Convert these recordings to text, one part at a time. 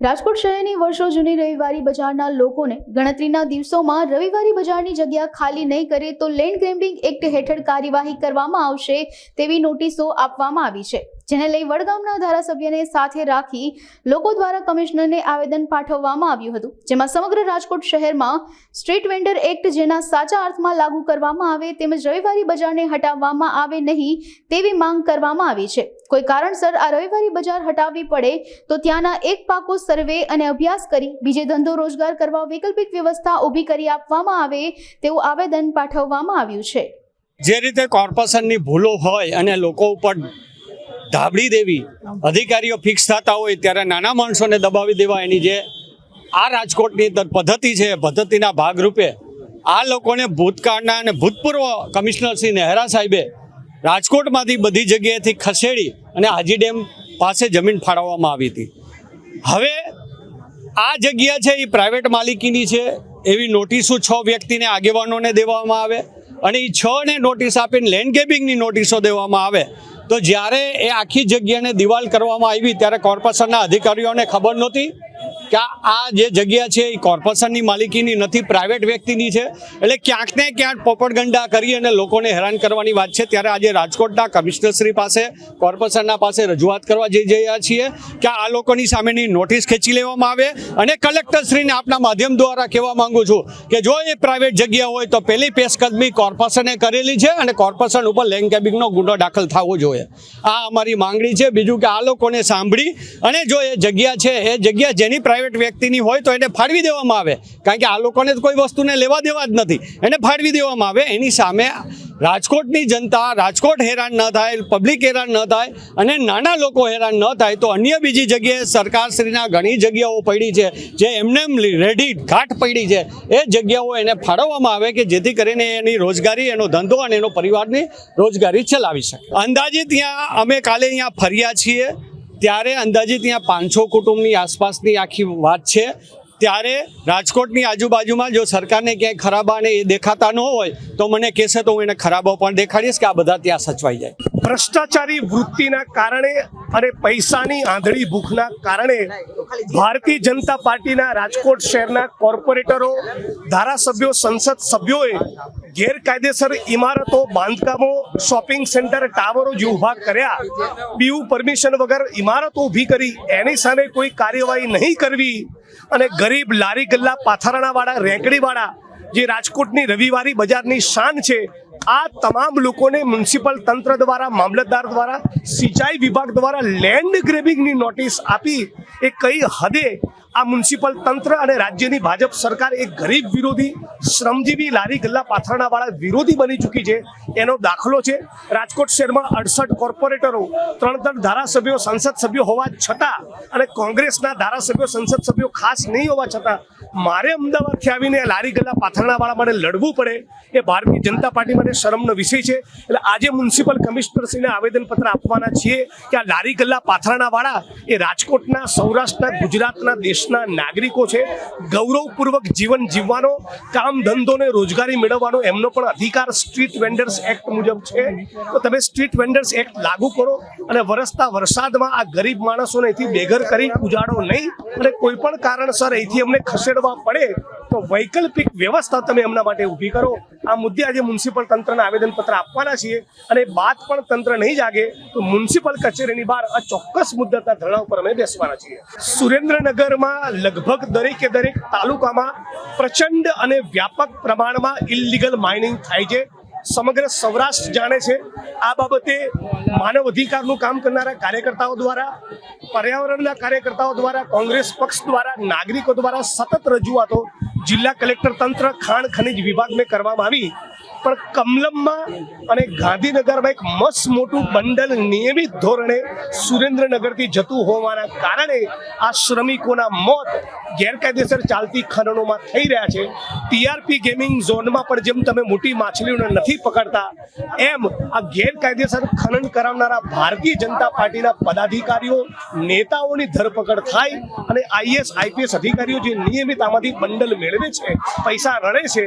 રાજકોટ શહેરની વર્ષો જૂની રવિવારી બજારના લોકોને ગણતરીના દિવસોમાં રવિવારી બજારની જગ્યા ખાલી નહીં કરે તો લેન્ડ ગ્રેમ્બિંગ એક્ટ હેઠળ કાર્યવાહી કરવામાં આવશે તેવી નોટિસો આપવામાં આવી છે. જેને લઈ વડગામના ધારાસભ્યને સાથે રાખી લોકો દ્વારા કમિશનરને આવેદન પાઠવવામાં આવ્યું હતું. જેમાં સમગ્ર રાજકોટ શહેરમાં સ્ટ્રીટ વેન્ડર એક્ટ જેના સાચા અર્થમાં લાગુ કરવામાં આવે તેમજ રવિવારી બજારને હટાવવામાં આવે નહીં તેવી માંગ કરવામાં આવી છે. કોઈ કારણસર આ રવિવારી બજાર હટાવવી પડે તો ત્યાંના એક પાકો સર્વે અને અભ્યાસ કરી બીજે ધંધો રોજગાર કરવા વૈકલ્પિક વ્યવસ્થા ઊભી કરી આપવામાં આવે તેવું આવેદન પાઠવવામાં આવ્યું છે. જે રીતે કોર્પોરેશનની ભૂલો હોય અને લોકો ઉપર ધાબળી દેવી અધિકારીઓ ફિક્સ થતા હોય ત્યારે નાના માણસોને દબાવી દેવા એની જે આ રાજકોટની અંદર પદ્ધતિ છે પદ્ધતિના ભાગરૂપે આ લોકોને ભૂતકાળના અને ભૂતપૂર્વ કમિશનર શ્રી નહેરા સાહેબે રાજકોટમાંથી બધી જગ્યાએથી ખસેડી અને હાજી ડેમ પાસે જમીન ફાળવવામાં આવી હતી. હવે આ જગ્યા છે, એ પ્રાઇવેટ માલિકીની છે, એવી નોટિસો છ વ્યક્તિને આગેવાનોને દેવામાં આવે અને એ છ ને નોટિસ આપીને લેન્ડ ગેબિંગની નોટિસો દેવામાં આવે. તો જ્યારે એ આખી જગ્યાને દિવાલ કરવામાં આવી ત્યારે કોર્પોરેશનના અધિકારીઓને ખબર નહોતી? કે આ- જે જગ્યા છે એ કોર્પોરેશનની માલિકીની નથી, પ્રાઇવેટ વ્યક્તિની છે. એટલે ક્યાંક ને ક્યાંક પોપડગંડા કરી અને લોકોને હેરાન કરવાની વાત છે. ત્યારે આજે રાજકોટના કમિશનરશ્રી પાસે, કોર્પોરેશનના પાસે રજૂઆત કરવા જઈ રહ્યા છીએ કે આ લોકોની સામેની નોટિસ ખેંચી લેવામાં આવે. અને કલેક્ટરશ્રીને આપના માધ્યમ દ્વારા કહેવા માંગુ છું કે જો એ પ્રાઇવેટ જગ્યા હોય તો પહેલી પેશકદમી કોર્પોરેશને કરેલી છે અને કોર્પોરેશન ઉપર લેન્ડ કેબિંગનો ગુનો દાખલ થવો જોઈએ. આ અમારી માંગણી છે. બીજું કે આ લોકોને સાંભળી અને જો એ જગ્યા છે, એ જગ્યા જેની પ્રાઇવેટ વ્યક્તિની હોય તો એને ફાળવી દેવામાં આવે. કારણ કે આ લોકોને કોઈ વસ્તુને લેવા દેવા જ નથી. એને ફાળવી દેવામાં આવે. એની સામે રાજકોટની જનતા રાજકોટ હેરાન ન થાય પબ્લિક હેરાન ન થાય અને નાના લોકો હેરાન ન થાય તો અન્ય બીજી જગ્યાએ સરકારશ્રીના ઘણી જગ્યાઓ પડી છે. જે એમને એમ રેડી ઘાટ પડી છે. એ જગ્યાઓ એને ફાળવવામાં આવે કે જેથી કરીને એની રોજગારી, એનો ધંધો અને એનો પરિવારની રોજગારી ચલાવી શકે. અંદાજે ત્યાં અમે કાલે અહીંયા ફર્યા છીએ. ત્યારે અંદાજે ત્યાં પાંચસો કુટુંબની આસપાસની આખી વાત છે. ત્યારે રાજકોટની આજુબાજુમાં જો સરકારને ક્યાંય ખરાબા ને એ દેખાતા ન હોય, તો મને કહેશે તો હું એને ખરાબો પણ દેખાડીશ કે આ બધા ત્યાં સચવાઈ જાય. ભ્રષ્ટાચારી વૃત્તિના કારણે અને પૈસાની આંધળી ભૂખના કારણે ભારતીય જનતા પાર્ટીના રાજકોટ શહેરના કોર્પોરેટરો, ધારાસભ્યો, સંસદ સભ્યોએ ગેરકાયદેસર ઇમારતો, બાંધકામો, શોપિંગ સેન્ટર, ટાવરો જે ઊભા કર્યા. પીયુ પરમિશન વગર ઇમારતો ઊભી કરી, એની સામે કોઈ કાર્યવાહી નહીં કરવી. અને ગરીબ લારી ગલ્લા પાથરણાવાળા રેંકડીવાળા, જે રાજકોટની રવિવારી બજારની શાન છે આ તમામ લોકોને મ્યુનિસિપલ તંત્ર દ્વારા, મામલતદાર દ્વારા, સિંચાઈ વિભાગ દ્વારા લેન્ડ ગ્રેબિંગની નોટિસ આપી એ કઈ હદે આ મ્યુનિસિપલ તંત્ર અને રાજ્યની ભાજપ સરકાર એક ગરીબ વિરોધી, શ્રમજીવી લારી ગલ્લા પાથરણાવાળા વિરોધી બની ચૂકી છે, એનો દાખલો છે. રાજકોટ શહેરમાં અડસઠ કોર્પોરેટરો, ત્રણ ત્રણ ધારાસભ્યો, સંસદ સભ્યો હોવા છતાં અને કોંગ્રેસના ધારાસભ્યો, સંસદ સભ્યો ખાસ નહીં હોવા છતાં મારે અમદાવાદથી આવીને લારી ગલ્લા પાથરણાવાળા માટે લડવું પડે, એ ભારતીય જનતા પાર્ટી માટે શરમનો વિષય છે. એટલે આજે મ્યુનિસિપલ કમિશનરશ્રીને આવેદનપત્ર આપવાના છીએ કે આ લારી ગલ્લા પાથરણાવાળા એ રાજકોટના, સૌરાષ્ટ્રના, ગુજરાતના દેશના નાગરિકો છે. ગૌરવપૂર્વક જીવન જીવવાનો, કામ ધંધોને રોજગારી મેળવવાનો એમનો પણ અધિકાર સ્ટ્રીટ વેન્ડર્સ એક્ટ મુજબ છે. તો તમે સ્ટ્રીટ વેન્ડર્સ એક્ટ લાગુ કરો અને વરસતા વરસાદમાં આ ગરીબ માણસોને અહીંથી બેઘર કરી ઉજાડો નહીં. અને કોઈ પણ કારણસર અહીંથી અમને ખસેડવા પડે તો વૈકલ્પિક વ્યવસ્થા તમે એમના માટે ઊભી કરો. આ મુદ્દે આજે મ્યુનિસિપલ તંત્રને આવેદનપત્ર આપવાના છીએ અને બાદ પણ તંત્ર નહીં જાગે તો મ્યુનિસિપલ કચેરીની બહાર આ ચોક્કસ મુદ્દાના ધરણા ઉપર અમે બેસવાના છીએ. સુરેન્દ્રનગરમાં લગભગ દરેકે દરેક તાલુકામાં પ્રચંડ અને વ્યાપક પ્રમાણમાં ઇલીગલ માઇનિંગ થાય છે. સમગ્ર સૌરાષ્ટ્ર જાણે છે. આ બાબતે માનવ અધિકારનું કામ કરનારા કાર્યકર્તાઓ દ્વારા, પર્યાવરણના કાર્યકર્તાઓ દ્વારા, કોંગ્રેસ પક્ષ દ્વારા, નાગરિકો દ્વારા સતત રજૂઆતો જિલ્લા કલેક્ટર તંત્ર ખાણ ખનિજ વિભાગને કરવામાં આવી. પણ કમલમમાં અને ગાંધીનગરમાં એક મસ્ત મોટું બંડલ નિયમિત ધોરણે સુરેન્દ્રનગરથી જતું હોવાના કારણે આ શ્રમિકોના મોત ગેરકાયદેસર ચાલતી ખનનોમાં થઈ રહ્યા છે. ટીઆરપી ગેમિંગ ઝોનમાં પણ જેમ તમે મોટી માછલીઓને નથી પકડતા, એમ આ ગેરકાયદેસર ખનન કરાવનારા ભારતીય જનતા પાર્ટીના પદાધિકારીઓ, નેતાઓની ધરપકડ થાય અને આઈએસ આઈપીએસ અધિકારીઓ જે નિયમિત આમાંથી બંડલ મેળવે છે, પૈસા રણે છે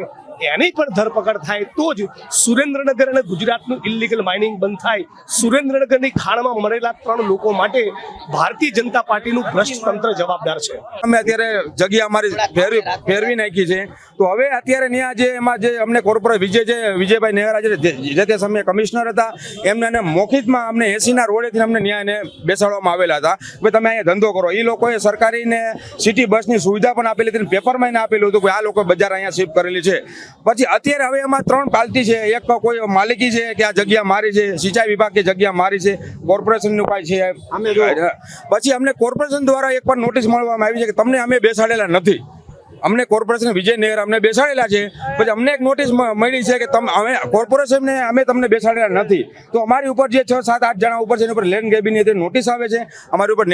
એની પણ ધરપકડ થાય તો જ સુરેન્દ્રનગર અને ગુજરાતનું ઇલીગલ માઇનિંગ બંધ થાય. સુરેન્દ્રનગરની ખાણમાં મરેલા ત્રણ લોકો માટે ભારતીય જનતા પાર્ટીનું ભ્રષ્ટ તંત્ર જવાબદાર છે. અમે અત્યારે જગ્યા અમારી ફેરવી ફેરવી નાખી છે. તો હવે અત્યારે ત્યાં જે એમાં જે અમને કોર્પોરેટ વિજય જે વિજયભાઈ નેહરા જે જે તે સમયે કમિશનર હતા, એમને અને મોખિતમાં અમને એસીના રોડેથી અમને ન્યાયને બેસાડવામાં આવેલા હતા. કે તમે અહીંયા ધંધો કરો. એ લોકોએ સરકારીને સિટી બસની સુવિધા પણ આપેલી હતી પેપરમાં આપેલું હતું કે આ લોકો બજાર અહીંયા શિફ્ટ કરેલી છે. પછી અત્યારે હવે એમાં ત્રણ પાલતી છે. એક કોઈ માલિકી છે કે આ જગ્યા મારી છે સિંચાઈ વિભાગ કે જગ્યા મારી છે કોર્પોરેશનનું કાંઈ છે. પછી અમને કોર્પોરેશન દ્વારા એક પણ નોટિસ મળવામાં આવી છે કે તમને અમે બેસાડેલા નથી. અમને કોર્પોરેશન વિજય નહેર અમને બેસાડેલા છે. પછી અમને એક નોટિસ મળી છે કે તમે અમે કોર્પોરેશનને અમે તમને બેસાડેલા નથી. તો અમારી ઉપર જે છ સાત આઠ જણા ઉપર છે એની ઉપર લેન્ડ ગેબીની નોટિસ આવે છે. અમારી ઉપર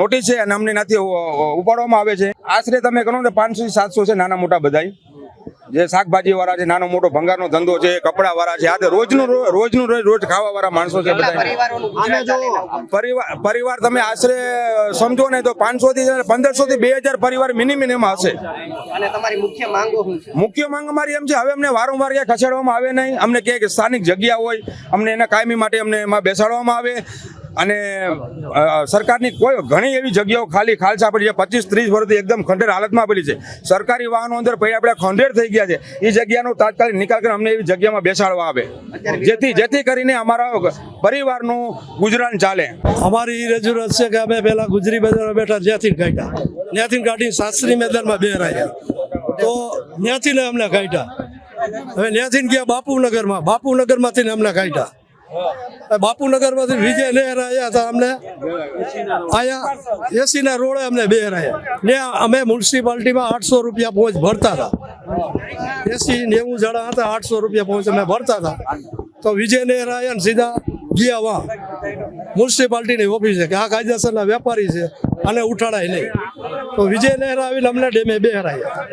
નોટિસ છે અને અમને નથી ઉપાડવામાં આવે છે. આશરે તમે ગણો ને પાંચસો સાતસો છે નાના મોટા બધાય. જે શાકભાજી વાળા છે નાનો મોટો ભંગારનો ધંધો છે કપડા વાળા છે આ તો રોજનું રોજનું રોજ રોજ ખાવા વાળા માણસો છે બધા પરિવાર પરિવાર તમે આશરે સમજો ને તો પાંચસો થી પંદરસો થી બે હજાર પરિવાર મિનિમમ હશે. અને તમારી મુખ્ય માંગો મુખ્ય માંગ અમારી એમ છે હવે અમને વારંવાર ક્યાં ખસેડવામાં આવે નહીં. અમને ક્યાંક સ્થાનિક જગ્યા હોય અમને એના કાયમી માટે અમને એમાં બેસાડવામાં આવે. અને સરકારની કોઈ ઘણી એવી જગ્યાઓ ખાલી ખાલસા પડી છે. પચીસ, ત્રીસ વર્ષથી એકદમ ખંડેર હાલતમાં પડી છે. સરકારી વાહનો અંદર પડી આપણે ખંડેર થઈ ગયા છે. એ જગ્યાનો તાત્કાલિક નિકાલ કરી અમને એવી જગ્યામાં બેસાડવા આવે. જેથી જેથી કરીને અમારા પરિવારનું ગુજરાન ચાલે. અમારી એ રજૂઆત છે કે અમે પહેલા ગુજરી બજારમાં બેઠા જ્યાંથી કાઢ્યા. ત્યાંથી કાઢી શાસ્ત્રી મેદાનમાં બેરાયા તો ત્યાંથી અમને કાઢ્યા. હવે ત્યાંથી ગયા બાપુનગરમાં. બાપુનગરમાંથી અમને કાઢ્યા. હવે બાપુનગરમાંથી વિજય નહેર આવ્યા હતા અમને. અહીંયા એસીના રોડે અમને બેરાયા ને અમે મ્યુનિસિપાલિટીમાં આઠસો રૂપિયા પહોંચ ભરતા હતા. એસી નેવું જણા હતા, આઠસો રૂપિયા પહોંચ અમે ભરતા હતા. તો વિજય નહેર આવ્યા ને સીધા ગયા વા મ્યુનિસિપાલિટીની ઓફિસે કે આ કાયદેસરના વેપારી છે આને ઉઠાડાય નહીં. તો વિજય નહેરા આવીને અમને ડેમે બે હરાયા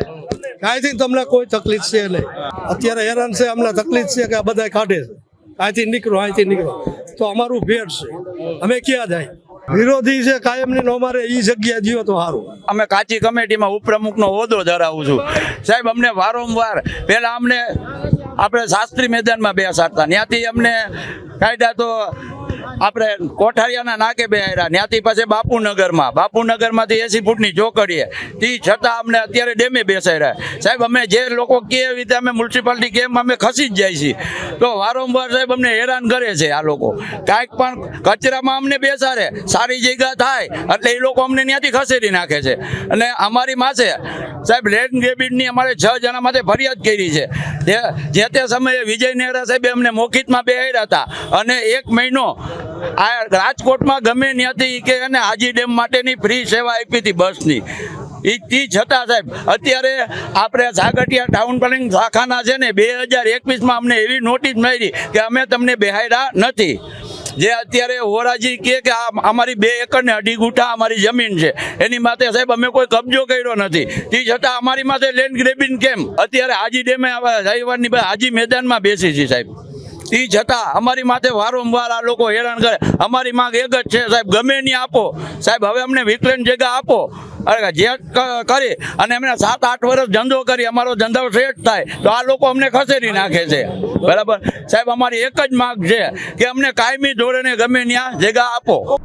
કાંઈથી તમને કોઈ તકલીફ છે નહીં. અત્યારે હેરાન છે, અમને તકલીફ છે કે આ બધા કાઢે છે. અહીંથી નીકળો અહીંથી નીકળો. તો અમારું ભેટ છે. અમે ક્યાં જાય? વિરોધી છે કાયમની નો અમારે એ જગ્યા જીવો તો સારું અમે કાચી કમિટીમાં ઉપપ્રમુખનો હોદ્દો ધરાવું છું. સાહેબ, અમને વારંવાર, પહેલાં અમને આપણે શાસ્ત્રી મેદાનમાં બેસાડતા. ત્યાંથી અમને કાયદા તો આપણે કોઠારિયાના નાકે બેહાર્યા ત્યાંથી પછી બાપુનગરમાં. બાપુનગરમાંથી એસી ફૂટની ચોકડીએ તે છતાં અમને અત્યારે ડેમે બેસાડ્યા સાહેબ, અમે જે લોકો કે રીતે અમે મ્યુનિસિપાલિટી કેમ અમે ખસી જ જાય છીએ. તો વારંવાર સાહેબ અમને હેરાન કરે છે આ લોકો. કાંઈક પણ કચરામાં અમને બેસાડે, સારી જગ્યા થાય, એટલે એ લોકો અમને ત્યાંથી ખસેડી નાખે છે. અને અમારી માસે સાહેબ લેન્ડ રેબિટની અમારે છ જણા માટે ફરિયાદ કરી છે. જે તે સમયે વિજય નહેરા સાહેબે અમને મોકિતમાં બેહાડ્યા હતા. અને એક મહિનો આ રાજકોટમાં ગમે ત્યાંથી કે એને હાજી ડેમ માટેની ફ્રી સેવા આપી હતી બસની. એ તી છતાં સાહેબ, અત્યારે આપણે સાગઠિયા ટાઉન પ્લાનિંગ શાખાના છે ને, બે હજાર એકવીસમાં અમને એવી નોટિસ મળી કે અમે તમને બેહાડ્યા નથી. જે અત્યારે હોરાજી કે કે આ અમારી બે એકર ને અઢી ગુઠા અમારી જમીન છે. એની માથે સાહેબ અમે કોઈ કબજો કર્યો નથી. તે છતાં અમારી માથે લેન્ડ ગ્રેબિંગ કેમ? અત્યારે હાજી ડેમે રવિવારની હાજી મેદાનમાં બેસી છે સાહેબ. એ છતાં અમારી માથે વારંવાર આ લોકો હેરાન કરે. અમારી માંગ એક જ છે સાહેબ, ગમે નહીં આપો. સાહેબ, હવે અમને વિકલેન જગ્યા આપો. જે કરી અને એમને સાત, આઠ વર્ષ ધંધો કરી, અમારો ધંધો સેટ થાય, તો આ લોકો અમને ખસેડી નાખે છે. બરાબર? સાહેબ, અમારી એક જ માગ છે કે અમને કાયમી ધોરણે ગમે ત્યાં જગ્યા આપો.